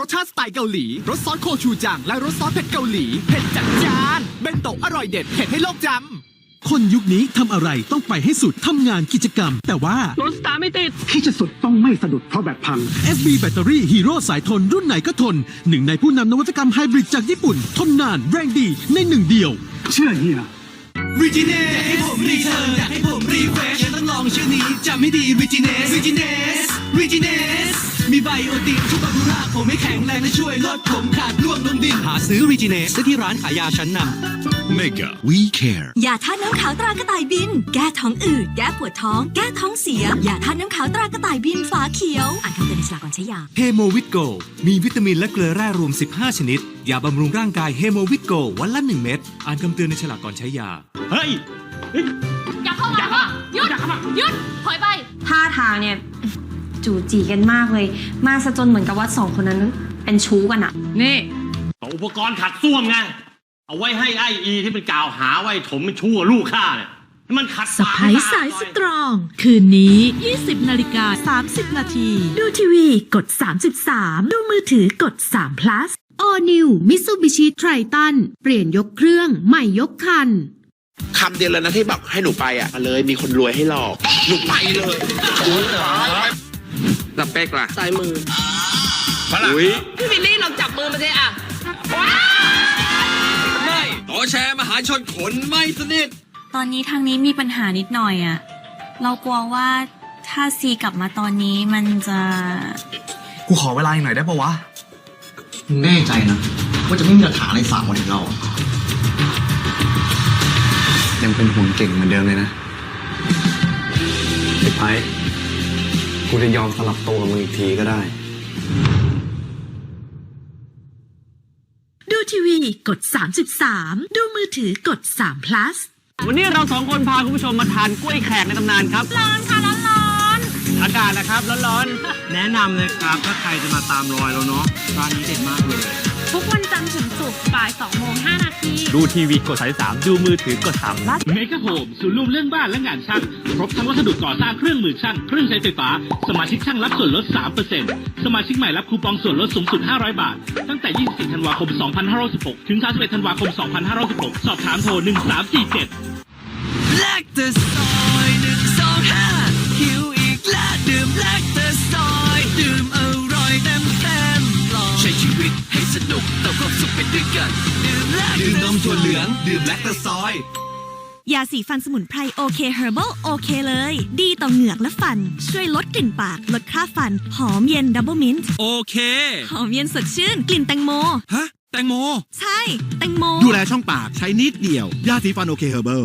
รสชาติสไตล์เกาหลี รสซอสโคชูจัง และรสซอสเผ็ดเกาหลี เผ็ดจัดจาน เบนโตะอร่อยเด็ด เผ็ดให้โลกจำ คนยุคนี้ทำอะไรต้องไปให้สุด ทำงานกิจกรรม แต่ว่ารถสตาร์ทไม่ติด ที่จะสุดต้องไม่สะดุดเพราะแบตพัง FB แบตเตอรี่ฮีโร่สายทนรุ่นไหนก็ทน หนึ่งในผู้นำนวัตกรรมไฮบริดจากญี่ปุ่น ทนนานแรงดีในหนึ่งเดียว เชื่อเฮีย ริจิเนสให้ผมรีเทิร์นอยากให้ผมรีเฟชต้องลองชื่อนี้จำไม่ดีริจิเนสริจิเนสริจิเนสมีไบโอติกทุบบำรุงรากผมให้แข็งแรงและช่วยลดผมขาดร่วงลงดินหาซื้อริจิเนสได้ที่ร้านขายยาชั้นนำ Mega We Care ยาท่าตุน้ำขาวตรากระต่ายบิน แก้ท้องอืด แก้ปวดท้อง แก้ท้องเสีย ยาท่าตุน้ำขาวตรากระต่ายบินฝาเขียว อ่านคำเตือนในฉลากก่อนใช้ยาเฮโมวิตโกมีวิตามินและเกลือแร่รวม 15 ชนิด ยาบำรุงร่างกายเฮโมวิตโกวันละ 1 เม็ด อ่านคำเตือนในฉลากก่อนใช้ยา เฮ้ย อย่าเข้ามาพ่อหยุดหยุดถอยไป ท่าทางเนี่ย จู่จีกันมากเลย มาซะจนเหมือนกับว่าสองคนนั้นเป็นชู้กันอะนี่อุปกรณ์ขัดส้วมไง เอาไว้ให้ไออีที่เป็นกล่าวหาไว้ถมเป็นชั่วลูกข้าเนี่ยให้มันขัดสไปซ์สายสตรอง คืนนี้ 20 นาฬิกา 30 นาที ดูทีวีกด 33 ดูมือถือกด3 plus All New Mitsubishi Triton เปลี่ยนยกเครื่องใหม่ยกคันคำเดียวเลยนะที่บอกให้หนูไปอะเลยมีคนรวยให้หลอก หนูไปเลยสเปกล่ะซ้ายมือฝรั่งพี่วิลลี่ลองจับมือมาสิอะไม่ต่อแชร์มหาชนขนไม่สนิท ตอนนี้ทางนี้มีปัญหานิดหน่อยอะเรากลัวว่าถ้าซีกลับมาตอนนี้มันจะกูขอเวลาอีกหน่อยได้ปะวะ แน่ใจนะ ว่าจะไม่มีหลักฐานอะไรฝากมาถึงเรา ยังเป็นห่วงเก่งเหมือนเดิมเลยนะไอ้ไพ่กูจะยอมสลับตัวกับมึงอีกทีก็ได้ กด 33 ดูมือถือกด3 plus วันนี้เราสองคนพาคุณผู้ชมมาทานกล้วยแขกในตำนานครับ ร้อนค่ะร้อนร้อนอากาศนะครับร้อนร้อนๆแนะนำเลยครับ ถ้าใครจะมาตามรอยเราเนาะร้านนี้เด็ดมากเลย ทุกวันจันทร์ถึงศุกร์บ่าย2โมง5นาทีดูทีวีกด 33 ดูมือถือกด3ลัดเมกะโฮมศูนย์รวมเรื่องบ้านและงานช่าง ครบทั้งวัสดุก่อสร้างเครื่องมือช่าง เครื่องใช้ไฟฟ้า สมาชิกช่างรับส่วนลด 3%สมาชิกใหม่รับคูปองส่วนลดสูงสุด 500 บาท ตั้งแต่ 24 ธันวาคม 2516 ถึง 31 ธันวาคม 2516 สอบถามโทร 1347แลค นุกเติมความสุขไปด้วยกันดื่มแลคดื่มนมถั่วเหลือง ดื่มแลคเตอร์ซอย ยาสีฟันสมุนไพรโอเคเฮอร์เบลโอเคเลย ดีต่อเหงือกและฟัน ช่วยลดกลิ่นปาก ลดคราบฟัน หอมเย็นดับเบิลมินต์โอเค หอมเย็นสดชื่น กลิ่นแตงโม ฮะ แตงโม ใช่ แตงโม ดูแลช่องปากใช้นิดเดียว ยาสีฟันโอเคเฮอร์เบิล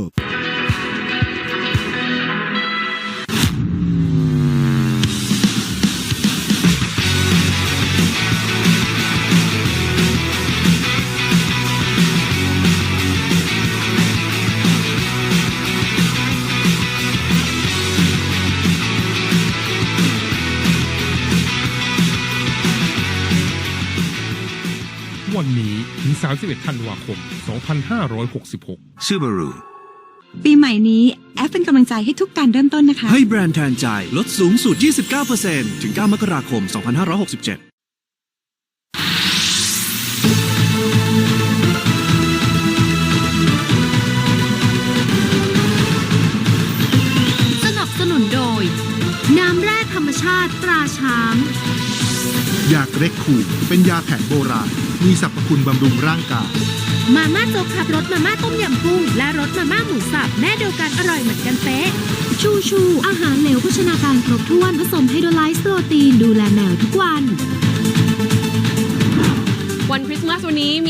วันนี้ถึง 31 ธันวาคม 2566 Subaru ปีใหม่นี้ แอฟเป็นกำลังใจให้ทุกการเริ่มต้นนะคะ ให้แบรนด์แทนใจ ลดสูงสุด 29%ถึง 9 มกราคม 2567สนับสนุนโดยน้ำแร่ธรรมชาติตราช้างยาเกร็กคูเป็นยาแผนโบราณ มีสรรพคุณบำรุงร่างกาย มาม่าโจ๊กครับรสมาม่าต้มยำกุ้งและรสมาม่าหมูสับแม่เดียวกันอร่อยเหมือนกันเป๊ะ ชูชู อาหารเหลวโภชนาการครบถ้วนผสมไฮโดรไลซ์โปรตีนดูแลแมวทุกวัน วันคริสต์มาสวันนี้มี